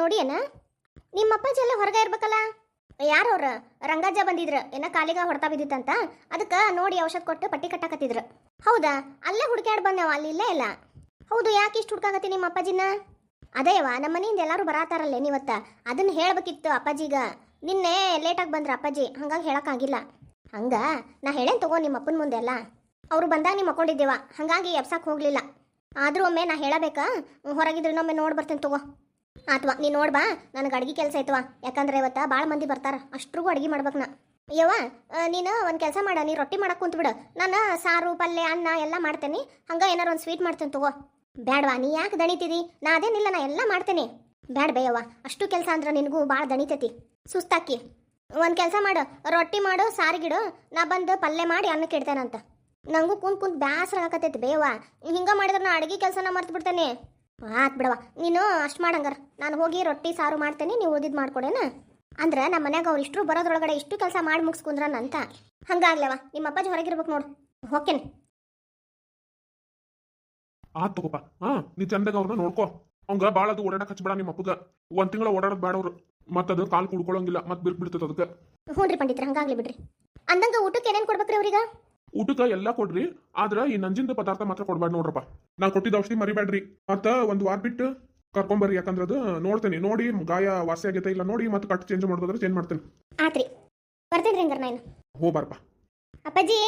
ನೋಡಿ ಏನ ನಿಮ್ಮ ಅಪ್ಪಾಜಿ ಎಲ್ಲ ಹೊರಗೆ ಇರ್ಬೇಕಲ್ಲ? ಯಾರವ್ರ ರಂಗಜ್ಜ ಬಂದಿದ್ರ. ಏನ ಕಾಲಿಗ ಹೊಡ್ತಾ ಬಿದ್ದಿತ್ತಂತ. ಅದಕ್ಕೆ ನೋಡಿ ಔಷಧ ಕೊಟ್ಟು ಪಟ್ಟಿ ಕಟ್ಟಾಕತ್ತಿದ್ರು. ಹೌದಾ? ಅಲ್ಲೇ ಹುಡುಕ್ಯಾಡ್ ಬಂದೇವ? ಅಲ್ಲಿ ಇಲ್ಲೇ ಇಲ್ಲ? ಹೌದು, ಯಾಕೆ ಇಷ್ಟು ಹುಡ್ಕಾಕತ್ತಿ ನಿಮ್ಮ ಅಪ್ಪಾಜಿನ? ಅದೇವ, ನಮ್ಮ ಮನೆಯಿಂದ ಎಲ್ಲರೂ ಬರಾತಾರಲ್ಲೇ ನೀವತ್ತ? ಅದನ್ನ ಹೇಳ್ಬೇಕಿತ್ತು ಅಪ್ಪಾಜಿಗ. ನಿನ್ನೆ ಲೇಟಾಗಿ ಬಂದ್ರ ಅಪ್ಪಾಜಿ. ಹಂಗಾಗಿ ಹೇಳಕ್ಕಾಗಿಲ್ಲ. ಹಂಗ? ನಾ ಹೇಳೇನ್ ತಗೋ ನಿಮ್ಮ ಅಪ್ಪನ ಮುಂದೆ ಎಲ್ಲ? ಅವರು ಬಂದಾಗ ನಿಮ್ಮ ಮಕ್ಕೊಂಡಿದ್ದೇವ? ಹಂಗಾಗಿ ಎಬ್ಸಕ್ ಹೋಗ್ಲಿಲ್ಲ. ಆದ್ರೂ ಒಮ್ಮೆ ನಾ ಹೇಳಬೇಕಾ? ಹೊರಗಿದ್ರೆ ಇನ್ನೊಮ್ಮೆ ನೋಡಿ ಬರ್ತೇನೆ ತಗೋ. ಆತ್ವಾ ನೀ ನೋಡ್ಬಾ ನನಗೆ ಅಡ್ಗೆ ಕೆಲಸ ಐತವಾ ಯಾಕಂದ್ರೆ ಇವತ್ತ ಭಾಳ ಮಂದಿ ಬರ್ತಾರ, ಅಷ್ಟ್ರಿಗೂ ಅಡ್ಗೆ ಮಾಡ್ಬೇಕು ನಾ. ಯವ್ವ ನೀನು ಒಂದು ಕೆಲಸ ಮಾಡ, ನೀ ರೊಟ್ಟಿ ಮಾಡಕ್ ಕುಂತ್ಬಿಡು. ನಾನು ಸಾರು, ಪಲ್ಯ, ಅನ್ನ ಎಲ್ಲ ಮಾಡ್ತೇನೆ. ಹಂಗೆ ಏನಾರು ಒಂದು ಸ್ವೀಟ್ ಮಾಡ್ತೇನೆ ತಗೋ. ಬೇಡವಾ ನೀ ಯಾಕೆ ದಣಿತಿದಿ? ನಾ ಅದೇನಿಲ್ಲ, ನಾ ಎಲ್ಲ ಮಾಡ್ತೇನೆ. ಬೇಡ ಬೇಯವ್ವ ಅಷ್ಟು ಕೆಲಸ ಅಂದ್ರೆ ನಿನಗೂ ಭಾಳ ದಣಿತೈತಿ. ಸುಸ್ತಾಕಿ. ಒಂದು ಕೆಲಸ ಮಾಡು, ರೊಟ್ಟಿ ಮಾಡು ಸಾರಿಗಿಡು ನಾ ಬಂದು ಪಲ್ಯ ಮಾಡಿ ಅನ್ನಕ್ಕೆ ಇಡ್ತೇನಂತ ನಂಗೂ ಕುಂತ್ ಕುಂತ್ ಬ್ಯಾಸರ ಹಾಕತೈತಿ ಬೇವ ಹಿಂಗೆ ಮಾಡಿದ್ರೆ ನಾ ಅಡುಗೆ ಕೆಲಸನ ಮರ್ತು ಬಿಡ್ತೇನೆ ಆತ್ ಬಿಡವ ನೀನು ಅಷ್ಟು ಮಾಡಂಗಾರ. ನಾನು ಹೋಗಿ ರೊಟ್ಟಿ ಸಾರು ಮಾಡ್ತೇನೆ ನೀವು ಉಳಿದಿದ್ದು ಮಾಡ್ಕೊಡೇನ? ಅಂದ್ರೆ ನಮ್ಮ ಮನ್ಯಾಗ ಅವ್ರು ಇಷ್ಟು ಬರೋದ್ರೊಳಗಡೆ ಇಷ್ಟು ಕೆಲಸ ಮಾಡಿ ಮುಗಿಸ್ಕೊಂಡ್ರನ ಅಂತ ಹಂಗಾಗ್ಲವ ನಿಮ್ಮ ಅಪ್ಪಾಜಿ ಹೊರಗಿರ್ಬೇಕು ನೋಡು. ಹೋಕೆನ್ ಆತ್ ತಗೋಪ. ಹಾ ನೀ ಚಂದಾಗ ಅವ್ರನ್ನ ನೋಡ್ಕೋ. ಅವಂಗ ಭಾಳ ಅದು ಓಡಾಡಕ್ ಹಚ್ಬೇಡ ನಿಮ್ಮ ಅಪ್ಪಗ. ಒಂದ್ ತಿಂಗಳ ಓಡಾಡೋದ್ ಬೇಡ ಅವ್ರು ಮತ್ತ ಅದು ಕಾಲ್ ಕುಡ್ಕೊಳಂಗಿಲ್ಲ ಮತ್ ಬಿರ್ಕ್ ಬಿಡ್ತದ ಅದಕ್ಕೆ ಹ್ಞೂ ರೀ ಪಂಡಿತ್ರ ಹಂಗಾಗ್ಲಿ ಬಿಡ್ರಿ. ಅಂದಂಗ ಊಟಕ್ಕೆ ಏನೇನು ಕೊಡ್ಬೇಕ್ರಿ ಅವ್ರಿಗೆ? ಊಟಕ್ಕ ಎಲ್ಲ ಕೊಡ್ರಿ ಆದ್ರ ಈ ನಂಜಿಂದ ಪದಾರ್ಥ ಮಾತ್ರ ಕೊಡ್ಬೇಡ ನೋಡ್ರಪ್ಪ. ನಾ ಕೊಟ್ಟಿದ್ದ ಔಷಧಿ ಮರಿಬೇಡ್ರಿ. ಮತ್ತ ಒಂದ್ ವಾರ ಬಿಟ್ಟು ಕರ್ಕೊಂಬರ್ರಿ ಯಾಕಂದ್ರ ಅದು ನೋಡ್ತೇನೆ. ನೋಡಿ ಗಾಯ ವಾಸಿ ಆಗೈತೆ ಇಲ್ಲ ನೋಡಿ ಮತ್ತೆ ಕಟ್ ಚೇಂಜ್ ಮಾಡೋದಾದ್ರೆ ಚೇಂಜ್ ಮಾಡ್ತೇನೆ. ಆತ್ರಿ. ಬರ್ತೇನೆ ರೀ ಹಂಗಾರ ನಾನು. ಬಾರಪ್ಪ. ಅಪ್ಪಾಜಿ!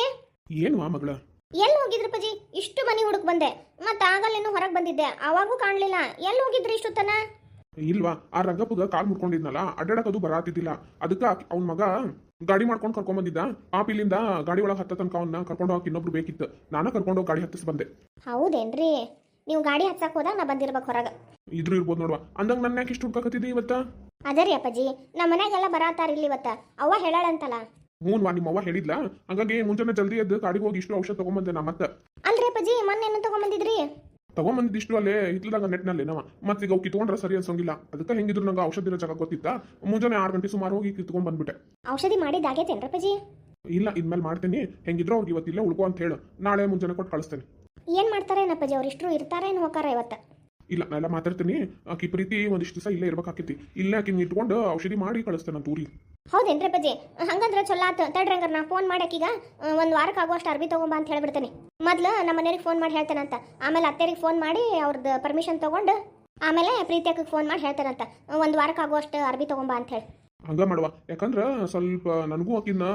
ಏನ್ವಾ ಮಗಳ? ಎಲ್ಲಿ ಹೋಗಿದ್ರಿ ಅಪ್ಪಾಜಿ? ಇಷ್ಟು ಮನೆ ಹುಡುಕ್ ಬಂದೆ. ಮತ್ತೆ ಆಗಲ್ಲೇನು ಹೊರಗೆ ಬಂದಿದ್ದೆ. ಅವಾಗೂ ಕಾಣಲಿಲ್ಲ. ಎಲ್ಲಿ ಹೋಗಿದ್ರಿ ಇಷ್ಟು ತನ ಇಲ್ವಾ ಆ ರಂಗಪ್ಪಗ ಕಾಲ್ ಮುಡ್ಕೊಂಡಿದ್ನಲ್ಲ ಅಡ್ಡಾಡಕ್ ಅದು ಬರಾತಿದ್ದಿಲ್ಲ. ಅದಕ್ಕೆ ಅವ್ನ ಮಗ ಗಾಡಿ ಮಾಡ್ಕೊಂಡು ಕರ್ಕೊಂಡ್ ಬಂದಿದ್ದ? ಪಾಪ ಇಲ್ಲಿಂದ ಗಾಡಿ ಒಳಗೆ ಹತ್ತ ತನಕ ಅವನ್ನ ಕರ್ಕೊಂಡು ಹೋಗಕ್ಕೆ ಇನ್ನೊಬ್ರು ಬೇಕಿತ್ತು. ನಾನು ಕರ್ಕೊಂಡು ಹೋಗಿ ಗಾಡಿ ಹತ್ತಿಸ್ ಬಂದೆ. ಹೌದೇನ್ರಿ? ನೀವು ಗಾಡಿ ಹಚ್ಚಕ್ ಹೋದಾಗ ನಾ ಬಂದಿರ್ಬೇಕು ಹೊರಗೆ. ಇದ್ರು ಇರ್ಬೋದು ನೋಡುವ. ಅಂದಂಗ ನನ್ನ ಯಾಕೆ ಇಷ್ಟು ಹುಡ್ಕಾಕತ್ತಿದ್ದಿ ಇವತ್ತ? ಅದೇ ರೀ ಅಪ್ಪಾಜಿ. ನಮ್ಮ ಮನ್ಯಾಗೆಲ್ಲ ಬರಾತಾರ ಇಲ್ಲಿ ಇವತ್ತ. ಅವ್ವ ಹೇಳಾಳಂತಲ್ಲ. ವಾ ನಿಮ್ಮ ಅವ್ವ ಹೇಳಿದ್ಲ? ಹಾಗಾಗಿ ಮುಂಜಾನೆ ಜಲ್ದಿ ಎದ್ದು ಗಾಡಿಗೆ ಹೋಗಿ ಇಷ್ಟು ಔಷಧ ತಗೊಂಬಂದೆ ನಾ ಮತ್ತೆ. ಅಲ್ರಿ ಅಪ್ಪಾಜಿ ಮೊನ್ನೆ ಏನು ತಗೊಂಬಂದಿದ್ರಿ? ತಗೊಂಬಂದಿದ್ದು ಇಷ್ಟು ಅಲ್ಲೇ ಹಿತ್ಲದಾಗ ನೆಟ್ನಲ್ಲಿ. ನಾವ ಮತ್ತೆ ಈಗ ಅವು ಕಿತ್ಕೊಂಡ್ರೆ ಸರಿ ಅನ್ಸಂಗಿಲ್ಲ ಅದಕ್ಕೆ ಹೆಂಗಿದ್ರು ನಂಗೆ ಔಷಧಿ ಇರೋ ಜಾಗ ಗೊತ್ತಿತ್ತ? ಮುಂಜಾನೆ ಆರು ಗಂಟೆ ಸುಮಾರು ಹೋಗಿ ಕಿತ್ಕೊಂಡ್ ಬಂದ್ಬಿಟ್ಟೆ. ಔಷಧಿ ಮಾಡಿದ್ದಾಗೈತೇನ್ರಿ ಅಪ್ಪಾಜಿ? ಇಲ್ಲ ಇದ್ಮೇಲೆ ಮಾಡ್ತೀನಿ. ಹೆಂಗಿದ್ರು ಅವ್ರಿಗೆ ಇವತ್ತಿಲ್ಲ ಉಳ್ಕೊ ಅಂತ ಹೇಳು. ನಾಳೆ ಮುಂಜಾನೆ ಕೊಟ್ಟು ಕಳಿಸ್ತೇನೆ. ಏನ್ ಮಾಡ್ತಾರೇನಪ್ಪಾಜಿ ಅವ್ರು ಇಷ್ಟರು ಇರ್ತಾರೇನು ಹೋಗಾರ ಇವತ್ತ. ಇಲ್ಲ ನಾ ಎಲ್ಲ ಮಾತಾಡ್ತೀನಿ. ಆಕಿ ಪ್ರೀತಿ ಒಂದಿಷ್ಟು ದಿವಸ ಇಲ್ಲೇ ಇರ್ಬೇಕಾಕೈತಿ. ಇಲ್ಲೇ ಆಕಿನ ಇಟ್ಕೊಂಡು ಔಷಧಿ ಮಾಡಿ ಕಳಿಸ್ತೇನೆ ಅಂತ ಊರಿಗೆ. ಹೌದೇನ್ರಿ ಅಪ್ಪಾಜಿ? ಹಂಗಂದ್ರೆ ಚೊಲೋ ಆತು ನಾ ಫೋನ್ ಮಾಡಕ್ಕೀಗ ಒಂದು ವಾರಕ್ಕೆ ಆಗುವಷ್ಟು ಅರ್ಬಿ ತಗೊಂಬ ಅಂತ ಹೇಳ್ಬಿಡ್ತೇನೆ. ಮೊದ್ಲು ನಮ್ಮ ಮನೆಯವ್ರಿಗೆ ಫೋನ್ ಮಾಡಿ ಹೇಳ್ತಾನಂತ. ಆಮೇಲೆ ಅತ್ತೆಯರಿಗೆ ಫೋನ್ ಮಾಡಿ ಅವ್ರದ್ದು ಪರ್ಮಿಷನ್ ತಗೊಂಡು ಆಮೇಲೆ ಪ್ರೀತಿ ಅಕ್ಕಗೆ ಫೋನ್ ಮಾಡಿ ಹೇಳ್ತೇನಂತ. ಒಂದು ವಾರಕ್ಕೆ ಆಗುವಷ್ಟು ಅರ್ಬಿ ತೊಗೊಂಬ ಅಂತ ಹೇಳಿ. ಹಂಗ ಮಾಡುವ. ಯಾಕಂದ್ರೆ ಸ್ವಲ್ಪ ನನಗೂ ಆಕಿನ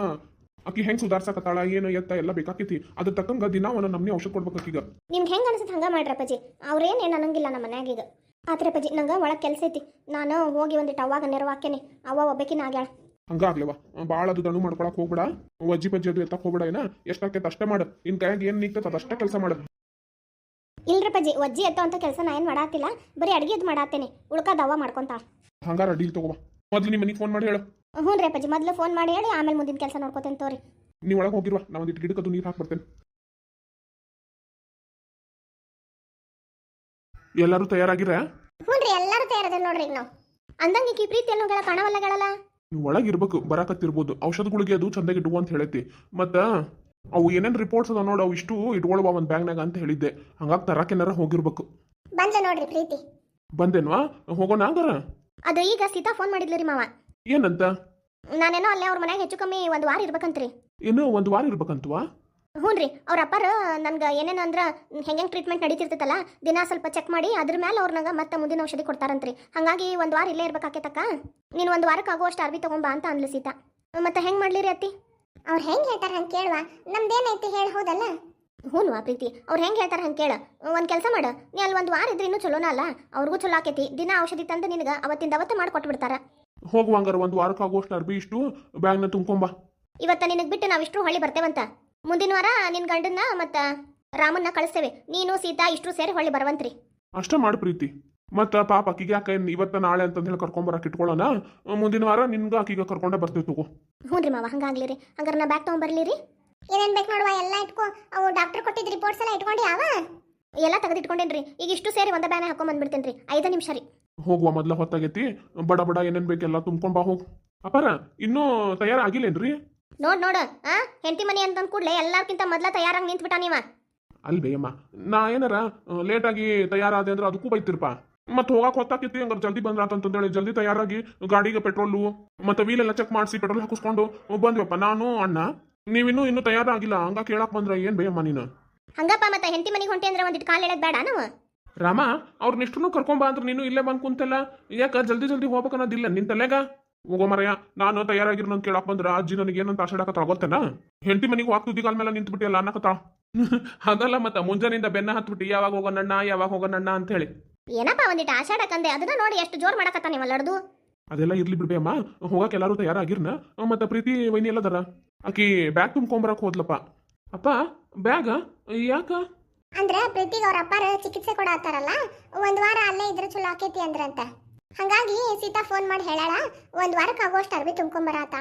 ಅಕ್ಕಿ ಹೆಂಗ್ ಸುಧಾರ್ಸಕತ್ತಾಳ ಏನು ಎತ್ತ ಎಲ್ಲ ಬೇಕಾಕೈತಿ. ಅದ್ರ ತಕ್ಕಂಗ ದಿನ ಒಂದೊಂದು ನಮ್ನಿ ಔಷಧ ಕೊಡ್ಬೇಕು ಆಕಿಗ. ನಿಮ್ಗೆ ಹೆಂಗೆ ಅನ್ಸುತ್ತೆ ಹಂಗೆ ಮಾಡ್ರಿ ಅಪ್ಪಾಜಿ. ಅವ್ರೇನು ಏನು ಅನ್ನಂಗಿಲ್ಲ ನಮ್ಮ ಮನ್ಯಾಗ ಈಗ. ಆತ್ರಿ ಅಪ್ಪಾಜಿ ನಂಗೆ ಒಳಗೆ ಕೆಲಸ ಐತಿ. ನಾನು ಹೋಗಿ ಒಂದು ಟವಾಗ ನೆರವಾಕೇನೆ ಅವ್ವ ಒಬ್ಬಕಿನ ಆಗ್ಯಾಳ. ಹಂಗ ಆಗ್ಲೇವ ಭಾಳ ಅದು ದಣು ಮಾಡ್ಕೊಳಕ್ ಹೋಗ್ಬೇಡ. ಅಜ್ಜಿ ಪಜ್ಜಿ ಅದು ಎತ್ತಕ್ ಹೋಗ್ಬೇಡ ಏನ? ಎಷ್ಟಾಕೈತೆ ಅಷ್ಟೇ ಮಾಡು. ಇನ್ ಕೈಯಾಗ ಏನ್ ನಿಗ್ತೈತೆ ಅದಷ್ಟೇ ಕೆಲಸ ಮಾಡು. ಇಲ್ರಿ ಪಜ್ಜಿ ಅಜ್ಜಿ ಎತ್ತೋ ಅಂತ ಕೆಲಸ ನಾ ಏನು ಮಾಡಾತಿಲ್ಲ. ಬರೀ ಅಡ್ಗೆದು ಮಾಡಾತೇನೆ. ಉಳ್ಕ ದವ ಮಾಡ್ಕೊಂತ. ಹಂಗಾರ ಡೀಲ್ ತಗೋಬ ಮೊದ್ಲು ನಿಮ್ಮ ಮನಿಗೆ ಫೋನ್ ಮಾಡಿ ಹೇಳು. ಹ್ಞೂ ರೀ ಅಪ್ಪಾಜಿ ಮೊದಲು ಫೋನ್ ಮಾಡಿ ಹೇಳಿ ಆಮೇಲೆ ಮುಂದಿನ ಕೆಲಸ ನೋಡ್ಕೊತೇನೆ ತೋರಿ. ನೀವು ಒಳಗೆ ಹೋಗಿರುವ ನಾ ಒಂದಿಟ್ಟು ಗಿಡಕ್ಕದು ನೀರು ಹಾಕ್ಬಿಡ್ತೇನೆ ಎಲ್ಲರೂ ತಯಾರಾಗಿರ ಹ್ಞೂ ರೀ ಎಲ್ಲರೂ ತಯಾರದ ನೋಡ್ರಿ ಈಗ ನಾವು. ಅಂದಂಗೆ ಈ ಪ್ರೀತಿ ಅನ್ನೋಗಳ ಕಾಣವಲ್ಲಗಳಲ್ಲ. ನೀವು ಒಳಗೆ ಇರ್ಬೇಕು ಬರಾಕತ್ತಿರ್ಬೋದು. ಔಷಧಗಳಿಗೆ ಅದು ಚಂದಾಗಿ ಇಡುವ ಅಂತ ಹೇಳೈತಿ. ಮತ್ತು ಅವು ಏನೇನು ರಿಪೋರ್ಟ್ಸ್ ಅದಾವ ನೋಡು ಅವು ಇಷ್ಟು ಇಟ್ಕೊಳ್ಬಾ ಒಂದು ಬ್ಯಾಗ್ನಾಗ ಅಂತ ಹೇಳಿದ್ದೆ. ಹಂಗಾಗಿ ತರಕೇನಾರ ಹೋಗಿರ್ಬೇಕು. ಬಂದ್ಲ ನೋಡ್ರಿ ಪ್ರೀತಿ. ಬಂದೇನ್ವಾ? ಹೋಗೋಣ ಹಂಗಾರ? ಅದು ಈಗ ಸೀತಾ ಫೋನ್ ಮಾಡಿದ್ಲು ರೀ ಮಾವ. ಏನಂತ? ನಾನೇನೋ ಅಲ್ಲೇ ಅವ್ರ ಮನ್ಯಾಗ ಹೆಚ್ಚು ಕಮ್ಮಿ ಒಂದು ವಾರ ಇರ್ಬೇಕಂತ್ರಿ. ಏನು ಒಂದು ವಾರ ಇರ್ಬೇಕಂತವಾ? ಹ್ಞೂ ರೀ ಅವ್ರ ಅಪ್ಪಾರ ನನ್ಗೆ ಏನೇನು ಅಂದ್ರೆ ಹೆಂಗೆ ಟ್ರೀಟ್ಮೆಂಟ್ ನಡೀತಿರ್ತೈತಲ್ಲ ದಿನ ಸ್ವಲ್ಪ ಚೆಕ್ ಮಾಡಿ ಅದ್ರ ಮೇಲೆ ಅವ್ರು ನಂಗೆ ಮತ್ತೆ ಮುಂದಿನ ಔಷಧಿ ಕೊಡ್ತಾರಂತ್ರಿ. ಹಾಗಾಗಿ ಒಂದು ವಾರ ಇಲ್ಲೇ ಇರ್ಬೇಕಾಕೇತಕ್ಕ? ನೀನು ಒಂದು ವಾರಕ್ಕೆ ಆಗುವಷ್ಟು ಅರ್ಬಿ ತಗೊಂಬಾ ಅಂತ ಅನ್ಲು ಸೀತಾ. ಮತ್ತೆ ಹೆಂಗೆ ಮಾಡ್ಲಿರಿ ಅತ್ತಿ? ಅವ್ರು ಹೆಂಗೆ ಹೇಳ್ತಾರೆ ಹಂಗೆ ಕೇಳುವ ನಮ್ದೇನೈತಿ ಹೇಳಿ ಹೌದಲ್ಲ? ಹ್ಞೂ ಪ್ರೀತಿ ಅವ್ರು ಹೆಂಗೆ ಹೇಳ್ತಾರೆ ಹಂಗೆ ಕೇಳ. ಒಂದು ಕೆಲಸ ಮಾಡು ನೀ ಅಲ್ಲಿ ಒಂದು ವಾರ ಇದ್ರೆ ಇನ್ನೂ ಚಲೋನ ಅಲ್ಲ? ಅವ್ರಿಗೂ ಚಲೋ ಆಕೈತಿ ದಿನ ಔಷಧಿ ತಂದು ನಿನಗೆ ಅವತ್ತಿಂದ ಅವತ್ತು ಮಾಡಿ ಕೊಟ್ಬಿಡ್ತಾರ. ಹೋಗುವಂಗಾರ ಒಂದು ವಾರಕ್ಕೆ ಆಗುವಷ್ಟು ಅರ್ಬಿ ಇಷ್ಟು ಬ್ಯಾಗ್ನ ತುಂಬ್ಕೊಂಬ ಇವತ್ತ ನಿನಗೆ ಬಿಟ್ಟು ನಾವು ಇಷ್ಟು ಹೊಳ್ಳಿ ಬರ್ತೇವಂತ. ಮುಂದಿನ ವಾರ ನಿನ್ನ ಗಂಡನ್ನ ಮತ್ತು ರಾಮನ್ನ ಕಳಿಸ್ತೇವೆ. ನೀನು ಸೀತಾ ಇಷ್ಟು ಸೇರಿ ಹೊಳ್ಳಿ ಬರವಂತ್ರಿ. ಅಷ್ಟ ಮಾಡು ಪ್ರೀತಿ. ಮತ್ತ ಪಾಪ ಆಕಿಗೆ ಯಾಕೆ ಇವತ್ತ ನಾಳೆ ಅಂತ ಹೇಳಿ ಕರ್ಕೊಂಬರಕ್ ಇಟ್ಕೊಳ್ಳೋಣ ಮುಂದಿನ ವಾರ ನಿನ್ಗ ಆಕಿಗೆ ಕರ್ಕೊಂಡೆ ಬರ್ತೀವಿ ತಗೋ. ಹ್ಞೂ ರೀ ಮಾವ ಹಂಗಾಗ್ಲಿ ರೀ. ಹಂಗಾರೆ ನಾ ಬ್ಯಾಗ್ ತೊಗೊಂಬರ್ಲಿ ರೀ. ಏನೇನು ಬೇಕು ನೋಡುವ ಎಲ್ಲ ಇಟ್ಕೋ. ಅವು ಡಾಕ್ಟರ್ ಕೊಟ್ಟಿದ್ ರಿಪೋರ್ಟ್ಸ್ ಎಲ್ಲ ಇಟ್ಕೊಂಡು ಯಾವ ಎಲ್ಲ ತೆಗೆದಿಟ್ಕೊಂಡೇನ್ರಿ ಈಗ ಇಷ್ಟು ಸೇರಿ ಒಂದ ಬ್ಯಾನೆ ಹಾಕೊಂಡ್ ಬಂದ್ಬಿಡ್ತೇನೆ ರೀ. ಐದು ನಿಮಿಷ ರೀ. ಹೋಗುವ ಮೊದ್ಲ ಹೊತ್ತಾಗೈತಿ. ಬಡ ಬಡ ಏನೇನ್ ಬೇಕೆಲ್ಲ ತುಂಬ್ಕೊಂಡ್ ಬಾ ಹೋಗ್. ಅಪಾರ ಇನ್ನೂ ತಯಾರಾಗಿಲ್ಲೇನ್ರಿ? ನೋಡ್ ನೋಡು. ಆ? ಹೆಂಡತಿ ಮನಿ ಅಂತಂದ್ ಕೂಡಲೇ ಎಲ್ಲಾರ್ಕಿಂತ ಮೊದ್ಲ ತಯಾರಾಗಿ ನಿಂತ್ಬಿಟ್ಟ ನೀವ. ಅಲ್ವೇ ಅಮ್ಮ ನಾ ಏನಾರ ಲೇಟಾಗಿ ತಯಾರಾದೆ ಅಂದ್ರೆ ಅದಕ್ಕೂ ಬೈತಿರ್ಪ. ಮತ್ತೆ ಹೋಗಾಕ ಹೊತ್ತಾಕಿತಿ ಹಂಗಾರೆ ಜಲ್ದಿ ಬಂದ್ರ ಅಂತಂದೇಳಿ ಜಲ್ದಿ ತಯಾರಾಗಿ ಗಾಡಿಗೆ ಪೆಟ್ರೋಲು ಮತ್ತೆ ವೀಲ್ ಎಲ್ಲ ಚೆಕ್ ಮಾಡಿಸಿ ಪೆಟ್ರೋಲ್ ಹಾಕಿಸ್ಕೊಂಡು ಬಂದ್ವಪ್ಪ. ನಾನು ಅಣ್ಣ ನೀವಿನ್ನೂ ಇನ್ನೂ ತಯಾರಾಗಿಲ್ಲ ಹಂಗ ಕೇಳಕ್ ಬಂದ್ರ ಏನ್ ಬೇಯಮ್ಮ ನೀನು? ಹಂಗಪ್ಪ ಮತ್ತೆ ಹೆಂಡತಿ ಮನೆಗೆ ಹೊಂಟೆ ಅಂದ್ರೆ ಒಂದಿಟ್ಟು ಕಾಲು ಎಳೆದ್ ಬೇಡ ನಾವು. ರಾಮ ಅವ್ರ ಇಷ್ಟು ಕರ್ಕೊಂಬ ಅಂದ್ರೆ ನೀನು ಇಲ್ಲೇ ಬಂದ್ ಕುಂತಲ್ಲ? ಯಾಕ ಜಲ್ದಿ ಜಲ್ದಿ ಹೋಗ್ಬೇಕನ್ನೋದಿಲ್ಲ ನಿನ್ ತಲೆಗ? ಹೋಗೋ ಮರಯ್ಯ ನಾನು ತಯಾರಾಗಿರೋ ನನ್ ಕೇಳಕ್ ಬಂದ್ರ ಅಜ್ಜಿ ನನಗೆ ಏನಂತ ಆಶಾಡಕ ತಗೋತೇನ ಹೆಂಡತಿ ಮನೆಗೆ ಹೋಗ್ ಕಾಲ ಮೇಲೆ ನಿಂತು ಬಿಟ್ಟಿಯಲ್ಲ ಅನ್ನಕತ್ತಾಳ ಅದಲ್ಲ ಮತ್ತ ಮುಂಜಾನಿಂದ ಬೆನ್ನ ಹತ್ಬಿಟ್ಟು ಯಾವಾಗ ಹೋಗೋಣಣ್ಣ ಯಾವಾಗ ಹೋಗೋಣಣ್ಣ ಅಂತ ಹೇಳಿ. ಏನಪ್ಪ ಒಂದಿಟ್ಟು ಆಶಾಡಕಂದೆ ಅದನ್ನ ನೋಡಿ ಎಷ್ಟು ಜೋರ್ ಮಾಡಕತ್ತ ನೀವು ಲಡ್ದು ಅದೆಲ್ಲ ಇರ್ಲಿ ಬಿಡ್ಬೇಮ್ಮ ಹೋಗಕ್ ಎಲ್ಲರೂ ತಯಾರಾಗಿರ್ನ ಮತ್ತೆ ಪ್ರೀತಿ ವೈನಿ ಎಲ್ಲದರ? ಆಕಿ ಬ್ಯಾಗ್ ತುಂಬ್ಕೊಂಬರಕ್ ಹೋದ್ಲಪ್ಪ. ಅಪ್ಪ ಬ್ಯಾಗ? ಯಾಕ? ಅಂದ್ರೆ ಪ್ರೀತಿಗೆ ಅವ್ರ ಅಪ್ಪಾರ ಚಿಕಿತ್ಸೆ ಕೊಡತ್ತಾರಲ್ಲ ಒಂದ್ ವಾರ ಅಲ್ಲೇ ಇದ್ರೆ ಚಲೋ ಆಕೇತಿ ಅಂದ್ರಂತ. ಹಂಗಾಗಿ ಸೀತಾ ಫೋನ್ ಮಾಡಿ ಹೇಳಾಳ ಒಂದ್ ವಾರಕ್ಕೆ ಆಗೋಷ್ಟು ಅರ್ಬಿ ತುಂಬ್ಕೊಂಬರಾತ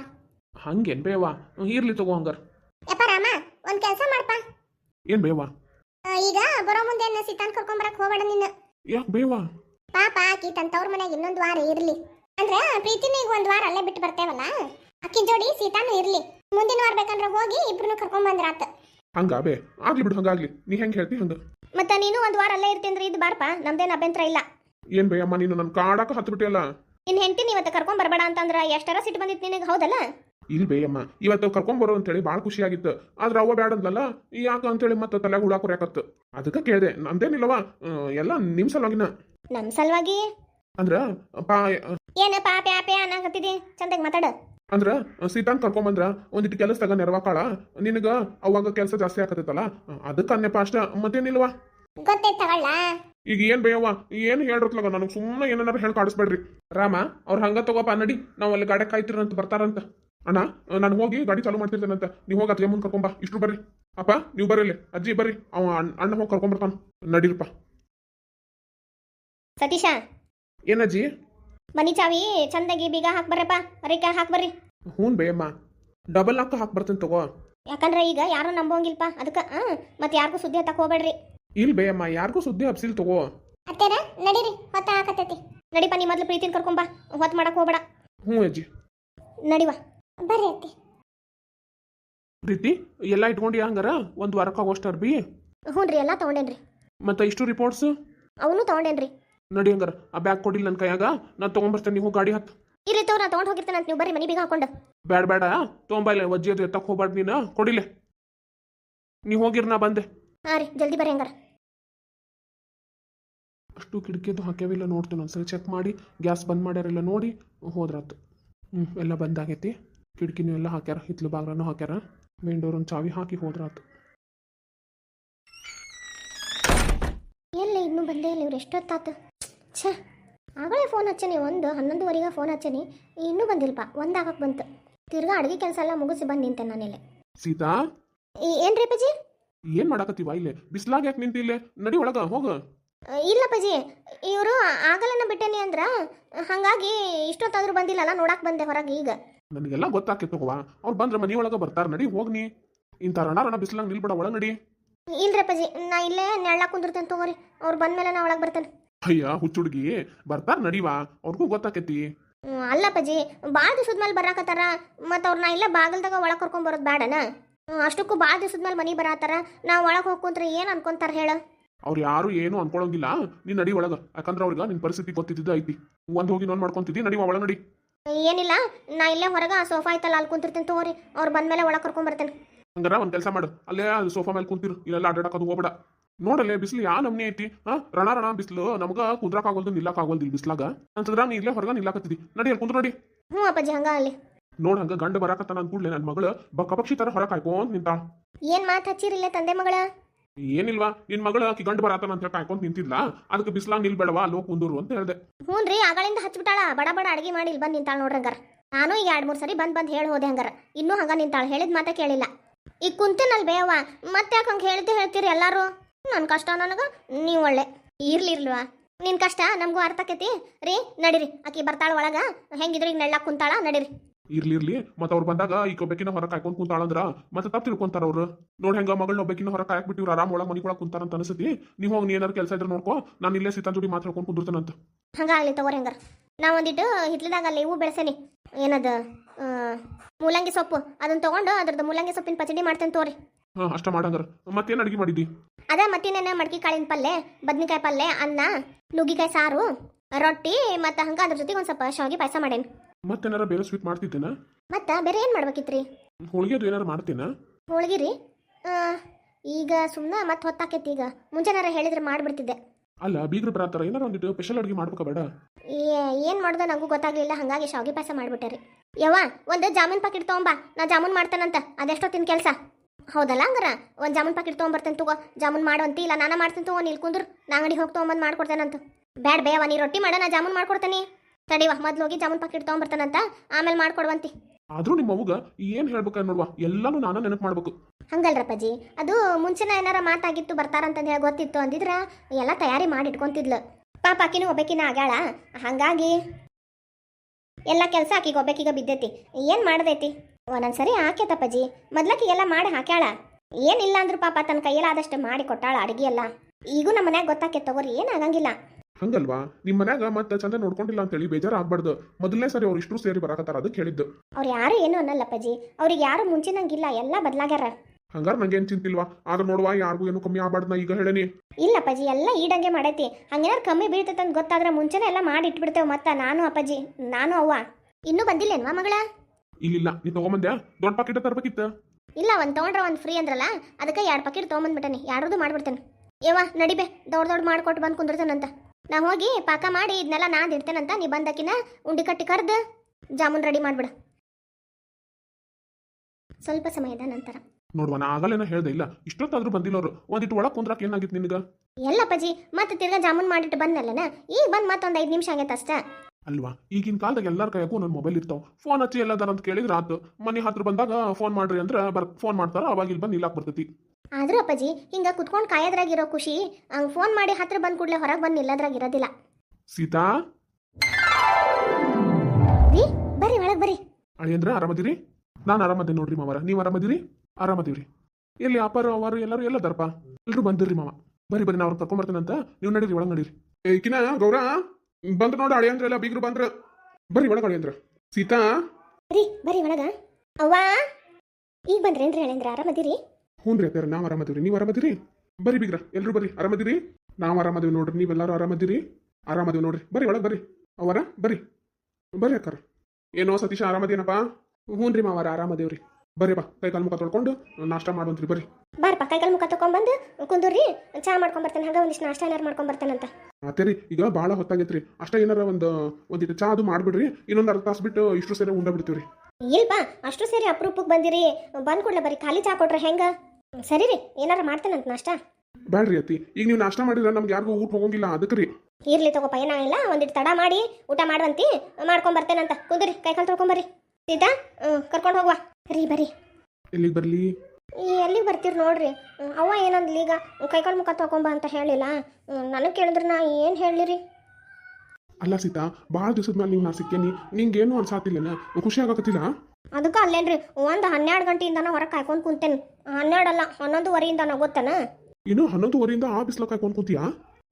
ಹಂಗೇನ್ ಬೇವಾ ಇರ್ಲಿ ತಗೋ ಹಂಗಾರ. ಯಪ್ಪ ರಾಮ ಒಂದ್ ಕೆಲಸ ಮಾಡಪ್ಪ ಏನ್ ಬೇವಾ ಈಗ ಬರೋ ಮುಂದೆ ಸೀತಾನ್ ಕರ್ಕೊಂಬರಕ್ ಹೋಗ್ಬೇಡ ನಿನ್ನ ಯಾಕೆ ಬೇವಾ ಪಾಪ ಆಕಿ ತನ್ ತವ್ರ ಮನೆಗೆ ಇನ್ನೊಂದ್ ವಾರ ಇರ್ಲಿ. ಅಂದ್ರೆ ಪ್ರೀತಿನ ಈಗ ಒಂದ್ ವಾರ ಅಲ್ಲೇ ಬಿಟ್ಟು ಬರ್ತೇವಲ್ಲ? ಅಕ್ಕಿ ಜೋಡಿ ಸೀತಾನು ಇರ್ಲಿ. ಮುಂದಿನ ವಾರ ಬೇಕಂದ್ರೆ ಹೋಗಿ ಇಬ್ರು ಕರ್ಕೊಂಡ್ ಬಂದ್ರಾತ ಹಂಗ ಬೇ ಆಗ್ಲಿ ಬಿಡು ಹಂಗಾಗ್ಲಿ. ನೀ ಹೆಂಗ್ ಹೇಳ್ತಿ ಹಂಗ ಮತ್ತೆ ನೀನು ಒಂದು ವಾರ ಅಲ್ಲೇ ಇರ್ತೀನಿ ಇದು ಬಾರಪ್ಪ ನಮ್ದೇನ್ ಅಭ್ಯಂತರ ಇಲ್ಲ. ಏನ್ ಬೇಯಮ್ಮ ನೀನು ನನ್ ಕಾಡಾಕ ಹತ್ತು ಬಿಟ್ಟಿಯಲ್ಲ ನಿನ್ನ ಹೆಂಡತಿ ನೀವತ್ತ ಕರ್ಕೊಂಡ್ ಬರಬೇಡ ಅಂತಂದ್ರ ಎಷ್ಟರ ಸಿಟ್ಟು ಬಂದಿತ್ತು ನಿನಗೆ? ಹೌದಲ್ಲ? ಇಲ್ ಬೇಯಮ್ಮ ಇವತ್ತು ಕರ್ಕೊಂಡ್ ಬರೋ ಅಂತೇಳಿ ಭಾಳ ಖುಷಿಯಾಗಿತ್ತು ಆದ್ರೆ ಅವ್ವ ಬೇಡ ಅಂದ್ಲಲ್ಲ ಯಾಕ ಅಂತೇಳಿ ಮತ್ತೆ ತಲೆಗೆ ಹುಳ ಕುರ್ಯಾಕತ್ತು. ಅದಕ್ಕೆ ಕೇಳಿದೆ ನಂದೇನಿಲ್ಲವ ಎಲ್ಲ ನಿಮ್ ಸಲುವಾಗಿನ. ನಮ್ಮ ಸಲುವಾಗಿ? ಅಂದ್ರ ಪಾ ಏನ ಪಾ ಪ್ಯಾ ಪ್ಯಾ ಅನ್ನಕತ್ತಿದಿ? ಚಂದಾಗಿ ಮಾತಾಡ. ಅಂದ್ರ ಸೀತಾನ್ ಕರ್ಕೊಂಬಂದ್ರ ಒಂದಿಟ್ಟು ಕೆಲಸದಾಗ ನೆರವಾಕಾಳ ನಿನಗ ಅವಾಗ ಕೆಲಸ ಜಾಸ್ತಿ ಆಕತೈತಲ್ಲ ಅದಕ್ಕೆ ಅನ್ಯಪ್ಪ ಅಷ್ಟ ಮತ್ತೇನಿಲ್ವಾ? ಗೊತ್ತೈತ್ ತಗೊಳ್ಳ. ಈಗ ಏನ್ ಬೇಯವ್ವ ಏನ್ ಹೇಳ್ರತ್ಲಾಗ ನನಗೆ ಸುಮ್ಮನೆ ಏನಾರ ಹೇಳಿ ಕಾಡಿಸ್ಬೇಡ್ರಿ. ರಾಮ ಅವ್ರು ಹಂಗ ತಗೋಪ ನಡಿ. ನಾವು ಅಲ್ಲಿ ಗಾಡಿ ಕಾಯ್ತಿರಂತ ಬರ್ತಾರಂತ. ಅಣ್ಣ ನಾನು ಹೋಗಿ ಗಾಡಿ ಚಾಲು ಮಾಡ್ತಿರ್ತೇನಂತ. ನೀವು ಹೋಗಿ ಅಜ್ಜಿ ಮುಂದೆ ಕರ್ಕೊಂಬ ಇಷ್ಟು ಬರ್ರಿ. ಅಪ್ಪ ನೀವು ಬರ್ರಿ ಇಲ್ಲಿ. ಅಜ್ಜಿ ಬರ್ರಿ. ಅವ ಅಣ್ಣ ಹೋಗಿ ಕರ್ಕೊಂಬರ್ತಾನ ನಡೀರಪ್ಪ. ಸತೀಶ. ಏನಜ್ಜಿ ಮನಿ ಚಾವಿ ಚಂದಾಗಿ ಬೀಗ ಹಾಕ್ ಬರ್ರಪ್ಪ. ಅರಿಕ ಹಾಕ್ ಬರ್ರಿ. ಹ್ಞೂ ಬೇಯಮ್ಮ ಡಬಲ್ ಹಾಕ ಹಾಕ್ ಬರ್ತೀನಿ ತಗೋ. ಯಾಕಂದ್ರೆ ಈಗ ಯಾರು ನಂಬೋಂಗಿಲ್ಲಪ್ಪ ಅದಕ್ಕೆ ಮತ್ತೆ ಯಾರಿಗೂ ಸುದ್ದಿ ಹತ್ತಕ್ಕೆ ಹೋಗ್ಬೇಡ್ರಿ. ಇಲ್ ಬೇಯಮ್ಮ ಯಾರಿಗೂ ಸುದ್ದಿ ಹಬ್ಸಿಲ್ ತಗೋ. ಅತ್ತೇನ ನಡೀರಿ ಹೊತ್ತ ಹಾಕತೈತಿ ನಡಿಪ ನೀ ಮೊದ್ಲು ಪ್ರೀತಿನ ಕರ್ಕೊಂಬ ಹೊತ್ತು ಮಾಡಕ್ ಹೋಗ್ಬೇಡ. ಹ್ಞೂ ಅಜ್ಜಿ. ನಡಿವ ಬರ್ರಿ ಅತ್ತಿ. ಪ್ರೀತಿ ಎಲ್ಲ ಇಟ್ಕೊಂಡಿ ಹಂಗಾರ? ಒಂದು ವಾರಕ್ಕೆ ಆಗೋಷ್ಟು ಅರ್ಬಿ ಹ್ಞೂ ರೀ ಎಲ್ಲ ತೊಗೊಂಡೇನ್ರಿ ಮತ್ತೆ ಇಷ್ಟು ರಿಪೋರ್ಟ್ಸ್ ಅವನು ತೊಗೊಂಡೇನ್ರಿ ನಡಿ ಹಂಗಾರ ಆ ಬ್ಯಾಗ್ ಕೊಡಿಲ್ಲ ನನ್ನ ಕೈಯಾಗ ನಾನು ತೊಗೊಂಬರ್ತೇನೆ ನೀವು ಗಾಡಿ ಹತ್ತು ಇರ್ರಿ ತಗೋ ನಾ ತೊಗೊಂಡು ಹೋಗಿರ್ತೇನೆ ಅಂತ ನೀವು ಬರ್ರಿ ಮನಿ ಬೀಗ ಹಾಕೊಂಡು. ಬೇಡ ಬೇಡ ತೊಗೊಂಬ ಇಲ್ಲ ವಜ್ಜಿ ಅದು ಎತ್ತಕ್ಕೆ ಹೋಗ್ಬಾರ್ದು ನೀನು. ಕೊಡಿಲ್ಲ ನೀವು ಹೋಗಿರ್ ನಾ ಬಂದೆ. ಹಾಂ ರೀ ಜಲ್ದಿ ಬರ್ರಿ ಹಂಗಾರ. ಅಷ್ಟು ಕಿಟಕಿದು ಹಾಕ್ಯಾವಿಲ್ಲ ನೋಡ್ತೀನಿ ಒಂದ್ಸರಿ ಚೆಕ್ ಮಾಡಿ. ಗ್ಯಾಸ್ ಬಂದ್ ಮಾಡ್ಯಾರಿಲ್ಲ ನೋಡಿ ಹೋದ್ರಾತು. ಹ್ಞೂ ಎಲ್ಲ ಬಂದಾಗೈತಿ. ಕಿಟಕಿನೂ ಎಲ್ಲ ಹಾಕ್ಯಾರ ಹಿತ್ಲು ಬಾಗ್ಲಾನು ಹಾಕ್ಯಾರ. ಮೇನ್ ಡೋರ್ ಒಂದು ಚಾವಿ ಹಾಕಿ ಹೋದ್ರಾತು. ಎಲ್ಲ ಇನ್ನೂ ಬಂದೇ ಇಲ್ಲ ಇವ್ರು ಎಷ್ಟೊತ್ತಾತು? ಛೇ ಆಗಲೇ ಫೋನ್ ಹಚ್ಚನಿ ಒಂದು ಹನ್ನೊಂದುವರೆಗೆ ಫೋನ್ ಹಚ್ಚೇನಿ. ಇನ್ನೂ ಬಂದಿಲ್ಪ ಒಂದು ಆಗಕ್ಕೆ ಬಂತು. ತಿರ್ಗಾ ಅಡುಗೆ ಕೆಲಸ ಎಲ್ಲ ಮುಗಿಸಿ ಬಂದು ನಿಂತೆ ನಾನಿಲ್ಲಿ ಸೀತಾ? ಏನ್ರಿ ಪಜಿ ಏನ್ ಮಾಡಾಕತ್ತೀವ ಇಲ್ಲೇ? ಬಿಸ್ಲಾಗ ಯಾಕೆ ನಿಂತಿ ಇಲ್ಲೇ ನಡಿ ಒಳಗ ಹೋಗ. ಇಲ್ಲ ಪಜಿ ಇವರು ಆಗಲನ್ನ ಬಿಟ್ಟೇನಿ ಅಂದ್ರ ಹಂಗಾಗಿ ಇಷ್ಟೊತ್ತಾದ್ರೂ ಬಂದಿಲ್ಲಲ್ಲ ನೋಡಕ್ ಬಂದೆ ಹೊರಗೆ ಈಗ. ನನಗೆಲ್ಲ ಗೊತ್ತಾಗ್ತಿತ್ತು ತಗೋವ ಅವ್ರು ಬಂದ್ರೆ ಮನಿ ಒಳಗ ಬರ್ತಾರ ನಡಿ ಹೋಗ್ನಿ. ಇಂಥ ರಣ ರಣ ಬಿಸಿಲಂಗೆ ನಿಲ್ಬಿಡ ಒಳಗೆ ನಡಿ. ಇಲ್ರಿ ಪಜಿ ನಾ ಇಲ್ಲೇ ನೆಳ್ಳ ಕುಂದಿರ್ತೇನೆ ತಗೋರಿ. ಅವ್ರು ಬಂದ್ಮೇಲೆ ನಾ ಒಳಗೆ ಬರ್ತೇನೆ. ಅಯ್ಯ ಹುಚ್ಚುಡ್ಗಿ ಬರ್ತಾರ ನಡಿವಾ ಅವ್ರಿಗೂ ಗೊತ್ತಾಕೈತಿ. ಅಲ್ಲ ಪಜಿ ಭಾಳ ದಿವಸದ ಮೇಲೆ ಬರಾಕತ್ತಾರ ಮತ್ತು ನಾ ಇಲ್ಲೇ ಬಾಗಲ್ದಾಗ ಒಳಗೆ ಕರ್ಕೊಂಡ್ ಬರೋದು ಬೇಡನ ಅಷ್ಟಕ್ಕೂ ಭಾಳ ದಿವಸದ ಮೇಲೆ ಮನೆ ಬರಾತಾರ ನಾ ಒಳಗೆ ಹೋಗ್ಕೊಂತ್ರೆ ಏನು ಅನ್ಕೊಂತಾರ ಹೇಳ. ಅವ್ರು ಯಾರು ಏನು ಅನ್ಕೊಳಂಗಿಲ್ಲ. ನೀನ್ ನಡಿ ಒಳಗ. ಯಾಕಂದ್ರೆ ಅವ್ರಿಗೆ ನಿನ್ ಪರಿಸ್ಥಿತಿ ಗೊತ್ತಿದ್ದ ಐತಿ. ಒಂದ್ ಹೋಗಿ ನೋನ್ ಮಾಡ್ಕೊಂತಿದ್ದಿ ನಡಿ ಒಳಗ ನಡಿ. ಏನಿಲ್ಲ ನಾ ಇಲ್ಲೇ ಹೊರಗ ಸೋಫಾ ಐತಲ್ಲ ಅಲ್ಲಿ ಕುಂತಿರ್ತೀನಿ ತಗೋರಿ. ಅವ್ರು ಬಂದ್ಮೇಲೆ ಒಳಗೆ ಕರ್ಕೊಂಡ್ ಬರ್ತೇನೆ. ಹಂಗಾರ ಒಂದ್ ಕೆಲಸ ಮಾಡು. ಅಲ್ಲೇ ಅದು ಸೋಫಾ ಮೇಲೆ ಕುಂತಿರು. ಇಲ್ಲೆಲ್ಲ ಅಡ್ಡಾಡಕದು ಹೋಗ್ಬೇಡ. ನೋಡಲ್ಲೇ ಬಿಸಿಲು ಯಾ ನಮ್ನಿ ಐತಿ? ಹಾ ರಣ ರಣ ಬಿಸಿಲು. ನಮಗ ಕುದ್ರಾಕ್ ಆಗೋಲ್ದು ನಿಲ್ಲಕ್ ಆಗೋಲ್ದು ಇಲ್ಲಿ ಬಿಸ್ಲಾಗ. ಅಂತಂದ್ರ ನೀ ಇಲ್ಲೇ ಹೊರಗ ನಿಲ್ಲಾಕತ್ತಿದಿ. ನಡಿ ಅಲ್ಲಿ ಕುಂತು ನಡಿ. ಹ್ಞೂ ಅಪ್ಪಾಜಿ ಹಂಗ ಅಲ್ಲಿ. ನೋಡ್ ಹಂಗ ಗಂಡ ಬರಾಕತ್ತಾನ ನನ್ ಕೂಡ್ಲೆ ನನ್ ಮಗಳು. ಬಕ್ಕಪಕ್ಷಿ ತರ ಹೊರಕಾಯ್ಕೋ ಕಾಯ್ಕೊಂತ ನಿಂತಾಳ ಏನ್ ಮಾತು ಹಚ್ಚಿರಿಲ್ಲ ತಂದೆ ಮಗಳ? ಏನಿಲ್ವಾ? ನಿನ್ ಮಗಳು ಆಕಿ ಗಂಡು ಬರಾತನ ಅಂತ ಹಾಕೊಂಡ್ ನಿಂತಿದ್ಲ? ಅದಕ್ಕೆ ಬಿಸ್ಲಾಗ ನಿಲ್ಬೇಡವಾ ಹೋಗಿ ಕುಂದೂರು ಅಂತ ಹೇಳ್ದೆ. ಹ್ಞೂ ರೀ ಆಗಳಿಂದ ಹಚ್ಬಿಟ್ಟಾಳ. ಬಡ ಬಡ ಅಡಿಗೆ ಮಾಡಿ ಇಲ್ಲಿ ಬಂದು ನಿಂತಾಳ ನೋಡ್ರಿ ಹಂಗಾರ. ನಾನು ಈಗ ಎರಡು ಮೂರು ಸರಿ ಬಂದು ಬಂದು ಹೇಳಿ ಹೋದೆ ಹಂಗಾರ. ಇನ್ನೂ ಹಂಗ ನಿಂತಾಳ, ಹೇಳಿದ ಮಾತ ಕೇಳಿಲ್ಲ. ಈಗ ಕುಂತೇನಲ್ ಬೇವ ಮತ್ತೆ ಯಾಕೆ ಹಂಗೆ ಹೇಳ್ತಿ ಹೇಳ್ತೀರಿ ಎಲ್ಲಾರು? ನನ್ನ ಕಷ್ಟ ನನಗೆ, ನೀವು ಒಳ್ಳೆ. ಇರ್ಲಿರ್ಲ್ವಾ ನಿನ್ ಕಷ್ಟ, ನಮಗೂ ಅರ್ಥ ಆಕೈತಿ. ರೀ, ನಡಿರಿ. ಆಕಿ ಬರ್ತಾಳ ಒಳಗ, ಹೆಂಗಿದ್ರು ಈಗ ನೆಳ್ಳಾಕ ಕುಂತಾಳ, ನಡಿರಿ. ಇರ್ಲಿ ಇರ್ಲಿ. ಮತ್ತ ಅವ್ರು ಬಂದಾಗ ಈ ಒಬ್ಬಕಿನ ಹೊರ ಕಾಯ್ಕೊಂಡ್ ಕುಂತಾಳಂದ್ರ ಮತ್ತೆ ತಪ್ಪ ತಿಳ್ಕೊಂತಾರ ಅವ್ರು. ನೋಡ್ ಹೆಂಗ ಮಗಳನ್ನ ಒಬ್ಬಕಿನ ಹೊರ ಕಾಯಕ್ ಬಿಟ್ಟಿವ್ರ ಆರಾಮ್ ಒಳಗ್ ಮನಿ ಒಳಗ್ ಕುಂತಾರ ಅಂತ ಅನ್ಸತಿ. ನೀವ್ ಹೋಗಿ ನೀ ಏನಾರ ಕೆಲಸ ಇದ್ರೆ ನೋಡ್ಕೋ ನಾನು ಇಲ್ಲೇ ಸೀತಾ ಜೋಡಿ ಮಾತಾಡ್ಕೊಂಡು ಕುಂದಿರ್ತಾನಂತ ಹಂಗಾಗ್ಲಿ ತಗೋರಿ ಹಂಗಾರ. ನಾ ಒಂದಿಟ್ಟು ಹಿತ್ಲದಾಗ ಅಲ್ಲಿ ಇವು ಬೆಳೆಸೇನಿ ಏನದ ಮೂಲಂಗಿ ಸೊಪ್ಪು. ಅದನ್ನ ತಗೊಂಡು ಅದ್ರದ್ದು ಮೂಲಂಗಿ ಸೊಪ್ಪಿನ ಪಚಡಿ ಮಾಡ್ತೇನೆ ತೋರಿ ಹಾ ಅಷ್ಟ ಮಾಡಂಗಾರ ಮತ್ತೇನ್ ಅಡಿಗೆ ಮಾಡಿದ್ದಿ? ಅದ ಮತ್ತೇನೇನ ಮಡ್ಕಿ ಕಾಳಿನ ಪಲ್ಯ ಬದ್ನಿಕಾಯಿ ಪಲ್ಯ ಅನ್ನ ನುಗ್ಗಿಕಾಯಿ ಸಾರು ರೊಟ್ಟಿ ಮತ್ತೆ ಹಂಗ ಅದ್ರ ಜೊತೆಗೆ ಒಂದು ಸ್ವಲ್ಪ ಶಾವಿಗೆ ಪಾಯಸ ಮಾಡೇನಿ. ಮತ್ತೇನಾರ ಬೇರೆ ಸ್ವೀಟ್ ಮಾಡ್ತಿದ್ದೇನಾ? ಮತ್ತ ಬೇರೆ ಏನು ಮಾಡ್ಬೇಕಿತ್ರಿ? ಹೋಳಿಗೆ ಏನಾರು ಮಾಡ್ತೀನ? ಹೋಳ್ಗಿ ರೀ ಆ, ಈಗ ಸುಮ್ಮನೆ ಮತ್ತೆ ಹೊತ್ತಾಕೈತಿ ಈಗ. ಮುಂಜಾನಾರ ಹೇಳಿದ್ರೆ ಮಾಡಿಬಿಡ್ತಿದ್ದೆ. ಅಲ್ಲ ಬೀಗ್ರ ಬರತ್ತಾರ ಏನಾರ ಒಂದಿಟ್ಟು ಸ್ಪೆಷಲ್ ಅಡಿಗೆ ಮಾಡ್ಬೇಕ ಬೇಡ? ಏನು ಮಾಡೋದು ನನಗೂ ಗೊತ್ತಾಗ್ಲಿಲ್ಲ ಹಾಗಾಗಿ ಶಾವಿಗೆ ಪಾಯಸ ಮಾಡಿಬಿಟ್ಟೆ ರೀ ಯವ್ವ ಒಂದು ಜಾಮೂನ್ ಪಾಕಿಟ್ ತೊಗೊಂಬಾ ನಾ ಜಾಮೂನ್ ಮಾಡ್ತೇನಂತ. ಅದೆಷ್ಟೊತ್ತಿನ ಕೆಲಸ? ಹೌದಲ್ಲ ಹಂಗಾರ? ಒಂದು ಜಾಮೂನ್ ಪಾಕಿಟ್ ತೊಗೊಂಬರ್ತೇನೆ ತಗೋ ಜಾಮೂನ್ ಮಾಡುವಂತಿ ಇಲ್ಲ ನಾನು ಮಾಡ್ತೀನಿ ತಗೋ ನೀಲ್ ಕುಂದ್ರು ನಾ ಅಂಗಡಿ ಹೋಗಿ ತೊಗೊಂಬಂದು ಮಾಡ್ಕೊಡ್ತೇನಂತ. ಬ್ಯಾಡ ಬೇಯವ್ವ ನೀ ರೊಟ್ಟಿ ಮಾಡ ನಾ ಜಾಮೂನ್ ಮಾಡ್ಕೊಡ್ತೇನೆ. ತಡಿವ ಮೊದ್ಲು ಹೋಗಿ ಜಾಮೂನ್ ಪಾಕಿಟ್ ತಗೊಂಡ್ಬರ್ತಾನಂತ ಆಮೇಲೆ ಮಾಡ್ಕೊಡುವಂತಿ. ಆದ್ರೂ ನಿಮ್ಮ ಅವ್ಗ ಏನ್ ಹೇಳ್ಬೇಕ ನೋಡುವ ಎಲ್ಲಾನು ನಾನು ನೆನಪು ಮಾಡ್ಬೇಕು. ಹಂಗಲ್ರಪ್ಪಾಜಿ ಅದು ಮುಂಚೆನ ಏನಾರ ಮಾತಾಗಿತ್ತು ಬರ್ತಾರಂತಂದು ಹೇಳಿ ಗೊತ್ತಿತ್ತು ಅಂದಿದ್ರ ಎಲ್ಲ ತಯಾರಿ ಮಾಡಿ ಇಟ್ಕೊಂತಿದ್ಲು. ಪಾಪ ಆಕಿನೂ ಒಬ್ಬಕಿನ ಆಗ್ಯಾಳ ಹಂಗಾಗಿ ಎಲ್ಲ ಕೆಲಸ ಆಕಿಗೆ ಒಬ್ಬಾಕಿಗ ಬಿದ್ದೈತಿ. ಏನು ಮಾಡ್ದೈತಿ? ಒಂದೊಂದ್ಸರಿ ಆಕೇತಪ್ಪಾಜಿ ಮೊದ್ಲಕ್ಕಿ ಎಲ್ಲ ಮಾಡಿ ಹಾಕ್ಯಾಳ. ಏನಿಲ್ಲ ಅಂದ್ರೂ ಪಾಪ ತನ್ನ ಕೈಯಲ್ಲಾದಷ್ಟು ಮಾಡಿ ಕೊಟ್ಟಾಳ ಅಡಿಗೆ ಎಲ್ಲ ಈಗೂ ನಮ್ಮ ಮನ್ಯಾಗ ಗೊತ್ತಾಕೆ ತಗೋರಿ ಏನಾಗಂಗಿಲ್ಲ ಹಂಗಲ್ವಾ? ನಿಮ್ ಮನ್ಯಾಗ ಮತ್ತ ಚಂದ ನೋಡ್ಕೊಂಡಿಲ್ಲ ಅಂತೇಳಿ ಬೇಜಾರ ಆಗ್ಬಾರ್ದು ಮೊದಲನೇ ಸರಿ ಅವ್ರು ಇಷ್ಟು ಸೇರಿ ಬರಾಕತ್ತಾರ ಅದಕ್ಕೆ ಹೇಳಿದ್ದು. ಅವ್ರು ಯಾರು ಏನು ಅನ್ನಲ್ಲಪ್ಪಜಿ ಅವ್ರಿಗೆ ಯಾರು ಮುಂಚಿನಂಗಿಲ್ಲ ಎಲ್ಲ ಬದ್ಲಾಗ್ಯಾರ. ಹಂಗಾರ ನಂಗೇನ್ ಚಿಂತಿಲ್ವಾ? ಆದ್ರ ನೋಡುವ ಯಾರಿಗೂ ಏನು ಕಮ್ಮಿ ಆಗ್ಬಾರ್ದು ಈಗ ಹೇಳೇನಿ. ಇಲ್ಲ ಅಪ್ಪಾಜಿ ಎಲ್ಲ ಈಡಂಗೆ ಮಾಡೈತಿ. ಹಂಗೇನಾರು ಕಮ್ಮಿ ಬೀಳ್ತೈತೆ ಅಂತ ಗೊತ್ತಾದ್ರೆ ಮುಂಚೆನೆ ಎಲ್ಲ ಮಾಡಿ ಇಟ್ಬಿಡ್ತೇವೆ ಮತ್ತ ನಾನು ಅಪ್ಪಾಜಿ ನಾನು ಅವ್ವ. ಇನ್ನೂ ಬಂದಿಲ್ಲೇನ್ವಾ ಮಗಳ? ಇಲ್ಲಿಲ್ಲ. ನೀ ತಗೊಂಬಂದ್ಯಾ? ದೊಡ್ಡ ಪಾಕಿಟ ತರ್ಬೇಕಿತ್ತ. ಇಲ್ಲ ಒಂದು ತೊಗೊಂಡ್ರೆ ಒಂದು ಫ್ರೀ ಅಂದ್ರಲ್ಲ ಅದಕ್ಕೆ ಎರಡು ಪಾಕೆಟ್ ತಗೊಂಬಂದ್ಬಿಟ್ಟನಿ. ಯಾರದು ಮಾಡ್ಬಿಡ್ತೇನೆ. ಏವಾ ನಡಿಬೆ ದೊಡ್ಡ ದೊಡ್ಡ ಮಾಡ್ಕೊಟ್ಟು ಬಂದು ಕುಂದಿರ್ತೇನಂತ. ನಾ ಹೋಗಿ ಪಾಕ ಮಾಡಿ ಇದನ್ನೆಲ್ಲ ನಾನು ಇಡ್ತೇನಂತ ನೀ ಬಂದಕಿನ ಉಂಡಿ ಕಟ್ಟಿ ಕರೆದು ಜಾಮೂನ್ ರೆಡಿ ಮಾಡ್ಬಿಡ. ಸ್ವಲ್ಪ ಸಮಯದ ನಂತರ. ನೋಡುವ ನಾ ಆಗಲೇನ ಹೇಳ್ದೆ ಇಲ್ಲ ಇಷ್ಟೊತ್ತಾದ್ರೂ ಬಂದಿಲ್ಲ ಅವರು ಒಂದಿಟ್ಟು ಒಳಗೆ ಕುಂದ್ರಾಕ ಏನಾಗಿತ್ತು ನಿನಗ? ಎಲ್ಲಪ್ಪಾಜಿ ಮತ್ತೆ ತಿರ್ಗಾ ಜಾಮೂನ್ ಮಾಡಿಟ್ಟು ಬಂದಲ್ಲನ ಈಗ ಬಂದು ಮತ್ತೊಂದು ಐದು ನಿಮಿಷ ಆಗೈತೆ ಅಷ್ಟೇ. ಅಲ್ವಾ ಈಗಿನ ಕಾಲದಾಗ ಎಲ್ಲರ ಕೈಯಾಗೂ ನನ್ನ ಮೊಬೈಲ್ ಇರ್ತಾವ. ಫೋನ್ ಹಚ್ಚಿ ಎಲ್ಲದಾರ ಅಂತ ಕೇಳಿದ್ರೆ ಆತು. ಮನೆ ಹತ್ರ ಬಂದಾಗ ಫೋನ್ ಮಾಡ್ರಿ ಅಂದ್ರೆ ಬರ್ ಫೋನ್ ಮಾಡ್ತಾರ ಅವಾಗ ಇಲ್ಲಿ ಬಂದು ಇಲ್ಲಾಕ್ ಬರ್ತೈತಿ. ಆದ್ರೂ ಅಪ್ಪಾಜಿ ಹಿಂಗ ಕುತ್ಕೊಂಡು ಕಾಯೋದ್ರಾಗಿರೋ ಖುಷಿ ಹಂಗೆ ಫೋನ್ ಮಾಡಿ ಹತ್ರ ಬಂದು ಕೂಡಲೇ ಹೊರಗೆ ಬಂದು ನಿಲ್ಲದ್ರಾಗ ಇರೋದಿಲ್ಲ ಸೀತಾ? ರೀ ಬರ್ರಿ ಒಳಗೆ ಬರ್ರಿ. ಅಳಿಯಂದ್ರ ಆರಾಮದಿರಿ? ನಾನು ಆರಾಮದೆ ನೋಡ್ರಿ ಮಾವರ ನೀವು ಆರಾಮದಿರಿ? ಆರಾಮದೀವ್ರಿ. ಎಲ್ಲಿ ಅಪ್ಪಾರು ಅವರು ಎಲ್ಲರೂ ಎಲ್ಲ ದರ್ಪ? ಎಲ್ಲರೂ ಬಂದಿರಿ ಮಾವ. ಬರ್ರಿ ಬರ್ರಿ ನಾವು ಅವ್ರನ್ನ ಕರ್ಕೊಂಬರ್ತೇನಂತ ನೀವು ನಡೀರಿ ಒಳಗೆ ನಡೀರಿ. ಏಕಿನ ಗೌರ ಬಂದ್ರು ನೋಡ ಅಳಿಯಂದ್ರ ಎಲ್ಲ ಬೀಗರು ಬಂದ್ರ. ಬರ್ರಿ ಒಳಗೆ ಅಳಿಯಂದ್ರ. ಸೀತಾ? ರೀ ಬರ್ರಿ ಒಳಗ. ಅವ್ವಾ? ಈಗ ಬಂದ್ರೇನ್ರಿ ಅಳಿಯಂದ್ರ ಆರಾಮದಿರಿ? ಹ್ಞೂನ್ರಿ ಅತ್ತಾರ ನಾವು ಆರಾಮದಿವ್ರಿ. ನೀವು ಆರಾಮದಿರಿ? ಬರೀ ಬೀಗ್ರ ಎಲ್ಲರೂ ಬರ್ರಿ. ಆರಾಮದಿರಿ? ನಾವು ಆರಾಮದಿವಿ ನೋಡ್ರಿ ನೀವೆಲ್ಲರೂ ಆರಾಮದಿರಿ? ಆರಾಮದಿವಿ ನೋಡ್ರಿ. ಬರ್ರಿ ಒಳಗೆ ಬರ್ರಿ. ಅವರ ಬರ್ರಿ. ಬರ್ರಿ ಅಕ್ಕಾರ. ಏನೋ ಸತೀಶ ಆರಾಮದೇನಪ್ಪ? ಹ್ಞೂನ್ರಿ ಮಾವಾರ ಆರಾಮದೇವ್ರಿ. ಬರ್ರಿ ಬಾ ಕೈ ಕಾಲು ಮುಖ ತೊಳ್ಕೊಂಡು ನಾಷ್ಟ ಮಾಡುವಂತ್ರಿ ಬರ್ರಿ. ಬಾರಪ್ಪ ಕೈಕಾಲು ಮುಖ ತಗೊಂಡ್ಬಂದು ಕುಂದೂರಿ ಚಾ ಮಾಡ್ಕೊಂಬರ್ತೇನೆ. ಹಂಗ ಒಂದಿಷ್ಟು ನಾಷ್ಟ ಏನಾರು ಮಾಡ್ಕೊಂಬರ್ತೇನಂತ. ಅತ್ತೇರಿ ಈಗ ಭಾಳ ಹೊತ್ತಾಗೈತ್ರಿ. ಅಷ್ಟೇ ಏನಾರ ಒಂದು ಒಂದಿಟ್ಟು ಚಾ ಅದು ಮಾಡ್ಬಿಡ್ರಿ. ಇನ್ನೊಂದು ಅರ್ಧ ತಾಸು ಬಿಟ್ಟು ಇಷ್ಟು ಸೇರಿ ಉಂಡ ಬಿಡ್ತೀವ್ರಿ ಬಾ ಅಷ್ಟು ಸೇರಿ ಅಪರೂಪಕ್ಕೆ ಬಂದಿರಿ. ಬಂದ್ ಕೂಡಲೇ ಬರೀ ಖಾಲಿ ಚಾ ಕೊಟ್ರೆ ಹೆಂಗ? ಸರಿ ರೀ. ಏನಾರ ಮಾಡ್ತೇನಂತ ನಾಷ್ಟ? ಬ್ಯಾಡ್ರಿ ಅತ್ತಿ. ಈಗ ನೀವು ನಾಷ್ಟ ಮಾಡಿದ್ರೆ ನಮ್ಗೆ ಯಾರಿಗೂ ಊಟ ಹೋಗಂಗಿಲ್ಲ ಅದಕ್ಕೆ ರೀ. ಇರ್ಲಿ ತಗೋಪ ಏನಾಗಿಲ್ಲ ಒಂದಿಟ್ಟು ತಡ ಮಾಡಿ ಊಟ ಮಾಡುವಂತಿ ಮಾಡ್ಕೊಂಬರ್ತೇನಂತ ಕುಂದ್ರಿ ಕೈಕಾಲು ತೊಳ್ಕೊಂಬರ್ರಿ ಸೀತಾ ಕರ್ಕೊಂಡು ಹೋಗುವ. ರೀ ಬರ್ರಿ ಎಲ್ಲಿಗೆ ಬರಲಿ? ಈ ಎಲ್ಲಿಗೆ ಬರ್ತೀರಿ ನೋಡ್ರಿ. ಅವ ಅವ್ವ ಏನಂದ್ಲಿ ಈಗ? ಕೈಕಾಲು ಮುಖ ತೊಗೊಂಬ ಅಂತ ಹೇಳಿಲ್ಲ. ನನಗೆ ಕೇಳಿದ್ರೆ ನಾ ಏನು ಹೇಳಿರಿ? ಅಲ್ಲ ಸೀತಾ ಭಾಳ ದಿವಸದ ಮೇಲೆ ನಿಂಗೆ ನಾ ಸಿಕ್ಕೇನಿ ನಿಂಗೇನು ಅನ್ಸಾತಿಲ್ಲನ? ಖುಷಿ ಆಗಕತ್ತಿಲ್ಲ? ಅದಕ್ಕೆ ಅಲ್ಲೇನ್ರಿ ಒಂದು ಹನ್ನೆರಡು ಗಂಟೆಯಿಂದನ ಹೊರಗೆ ಕಾಯ್ಕೊಂಡು ಕುಂತೇನೆ. ಹನ್ನೆರಡು ಅಲ್ಲ ಹನ್ನೊಂದುವರೆಯಿಂದ ಗೊತ್ತೇನ? ಗೊತ್ತನ ಇನ್ನು ಹನ್ನೊಂದುವರೆಯಿಂದ ಆ ಬಿಸ್ಲ ಕಾಯ್ಕೊಂಡು ಕೂತಿಯಾ?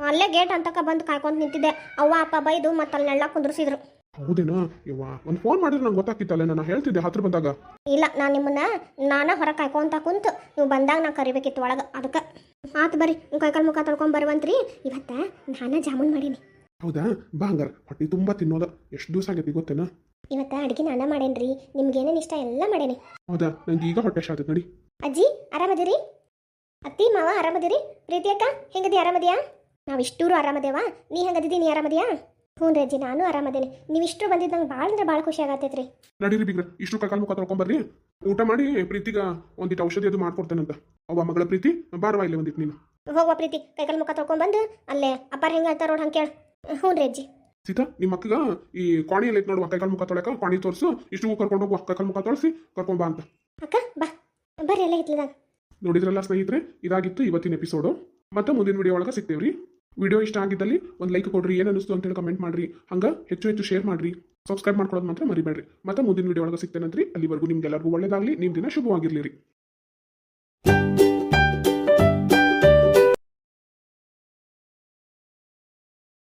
ಅಲ್ಲೇ ಗೇಟ್ ಅಂತಕ ಬಂದು ಕಾಯ್ಕೊಂಡು ನಿಂತಿದ್ದೆ. ಅವ್ವ ಅಪ್ಪ ಬೈದು ಮತ್ತೆ ಅಲ್ಲಿ ನೆಳ್ಳ ಕುಂದ್ರಿಸಿದ್ರು. ಹೌದೇನಾ? ಇವ ಒಂದು ಫೋನ್ ಮಾಡಿದ್ರೆ ನಂಗೆ ಗೊತ್ತಾಗ್ತಿತ್ತಲ್ಲ ನಾನು ಹೇಳ್ತಿದ್ದೆ ಹತ್ರ ಬಂದಾಗ. ಇಲ್ಲ ನಾನು ನಿಮ್ಮನ್ನ ನಾನ ಹೊರಗೆ ಕಾಯ್ಕೊಂತ ಕುಂತು ನೀವು ಬಂದಾಗ ನಾ ಕರಿಬೇಕಿತ್ತು ಒಳಗೆ ಅದಕ್ಕೆ. ಆತು ಬರ್ರಿ ನೀವು ಕೈಕಾಲು ಮುಖ ತೊಳ್ಕೊಂಡ್ ಬರುವಂತ್ರಿ. ಇವತ್ತ ನಾನೇ ಜಾಮೂನ್ ಮಾಡೀನಿ. ಹೌದಾ? ಬಾ ಹಂಗಾರ ಹೊಟ್ಟೆ ತುಂಬ ತಿನ್ನೋದ. ಎಷ್ಟು ದಿವಸ ಆಗೈತಿ ಗೊತ್ತೇನಾ? ಇವತ್ತ ಅಡುಗೆ ನಾನ ಮಾಡೇನ್ರಿ ನಿಮ್ಗೇನೇನು ಇಷ್ಟ ಎಲ್ಲ ಮಾಡೇನಿ. ಹೌದಾ ನಂಗೆ ಈಗ ಹೊಟ್ಟೆ ಶಾದ ನಡಿ. ಅಜ್ಜಿ ಆರಾಮದಿರಿ? ಅತ್ತಿ ಮಾವ ಆರಾಮದಿರಿ? ಪ್ರೀತಿ ಅಕ್ಕ ಹೆಂಗದಿ ಆರಾಮದಿಯಾ? ನಾವು ಇಷ್ಟೂರು ಆರಾಮದೇವಾ? ನೀ ಹೆಂಗದಿದಿ ನೀ ಆರಾಮದಿಯಾ? ಹ್ಞೂ ರೀ ಅಜ್ಜಿ ನಾನು ಆರಾಮದೇನಿ. ನೀವು ಇಷ್ಟು ಬಂದಿದ್ದು ನಂಗೆ ಭಾಳ ಅಂದ್ರೆ ಭಾಳ ಖುಷಿ ಆಗತ್ತೈತ್ರಿ. ನಡೀರಿ ಬಿಗ್ರ ಇಷ್ಟು ಕೈಕಾಲು ಮುಖ ತೊಳ್ಕೊಂಬರ್ರಿ ಊಟ ಮಾಡಿ ಪ್ರೀತಿಗ ಒಂದಿಟ್ಟು ಔಷಧಿ ಅದು ಮಾಡ್ಕೊಡ್ತೇನಂತ. ಅವ್ವ ಮಗಳ ಪ್ರೀತಿ ಬಾರವಾ ಇಲ್ಲಿ ಒಂದಿಟ್ಟು ನೀನು. ಹೋಗುವ ಪ್ರೀತಿ ಕೈಕಾಲು ಮುಖ ತೊಳ್ಕೊಂಬಂದು ಅಲ್ಲೇ ಅಪ್ಪಾರ ಹೆಂಗೆ ಹೇಳ್ತಾರ ನೋಡಿ ಹಂಗೆ ಕೇಳು. ಹ್ಞೂ ರೀ ಅಜ್ಜಿ. ಸೀತಾ ನಿಮ್ಮ ಅಕ್ಕಗ ಈ ಕೋಣಿಯಲ್ಲಿ ಐತೆ ನೋಡುವ ಕೈಕಾಲು ಮುಖ ತೊಳಕ ಕೋಣಿ ತೋರಿಸು. ಇಷ್ಟು ಕರ್ಕೊಂಡು ಹೋಗುವ ಕೈಕಾಲು ಮುಖ ತೊಳಸಿ ಕರ್ಕೊಂಡ್ ಬಾ ಅಂತ. ಅಕ್ಕ ಬಾ. ಬರ್ರಿ ಎಲ್ಲ ನೋಡಿದ್ರಲ್ಲ ಸ್ನೇಹಿತರೆ ಇದಾಗಿತ್ತು ಇವತ್ತಿನ ಎಪಿಸೋಡು ಮತ್ತೆ ಮುಂದಿನ ವಿಡಿಯೋ ಒಳಗೆ ಸಿಗ್ತೇವ್ರಿ. ವಿಡಿಯೋ ಇಷ್ಟ ಆಗಿದ್ದಲ್ಲಿ ಒಂದು ಲೈಕ್ ಕೊಡ್ರಿ ಏನು ಅನಿಸ್ತು ಅಂತೇಳಿ ಕಮೆಂಟ್ ಮಾಡ್ರಿ. ಹಂಗೆ ಹೆಚ್ಚು ಹೆಚ್ಚು ಶೇರ್ ಮಾಡ್ರಿ. ಸಬ್ಸ್ಕ್ರೈಬ್ ಮಾಡ್ಕೊಳ್ಳೋದು ಮಾತ್ರ ಮರಿಬೇಡ್ರಿ. ಮತ್ತೆ ಮುಂದಿನ ವಿಡಿಯೋ ಒಳಗೆ ಸಿಗ್ತೇನಂತ್ರಿ. ಅಲ್ಲಿವರೆಗೂ ನಿಮ್ಗೆಲ್ಲರಿಗೂ ಒಳ್ಳೇದಾಗಲಿ ನಿಮ್ಮ ದಿನ ಶುಭವಾಗಿರ್ಲಿ ರೀ